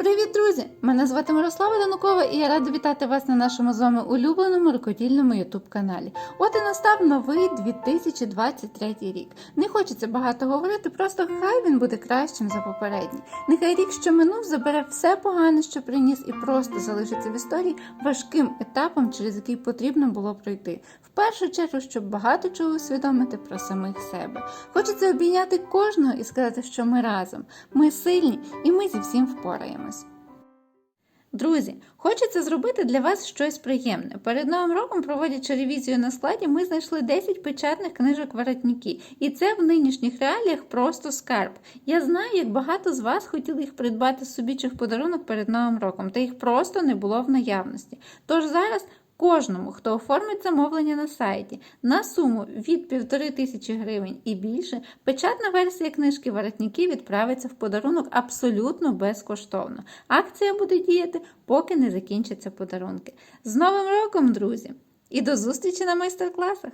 Привіт, друзі! Мене звати Мирослава Данукова і я рада вітати вас на нашому з вами улюбленому рукодільному ютуб каналі. От і настав новий 2023 рік. Не хочеться багато говорити, просто хай він буде кращим за попередній. Нехай рік, що минув, забере все погане, що приніс, і просто залишиться в історії важким етапом, через який потрібно було пройти. В першу чергу, щоб багато чого усвідомити про самих себе. Хочеться обійняти кожного і сказати, що ми разом, ми сильні і ми зі всім впораємось. Друзі, хочеться зробити для вас щось приємне. Перед новим роком, проводячи ревізію на складі, ми знайшли 10 печатних книжок воротники, і це в нинішніх реаліях просто скарб. Я знаю, як багато з вас хотіли їх придбати собі чи в подарунок перед новим роком, та їх просто не було в наявності. Тож зараз. Кожному, хто оформить замовлення на сайті на суму від півтори тисячі гривень і більше, печатна версія книжки Воротники відправиться в подарунок абсолютно безкоштовно. Акція буде діяти, поки не закінчаться подарунки. З Новим роком, друзі! І до зустрічі на майстер-класах!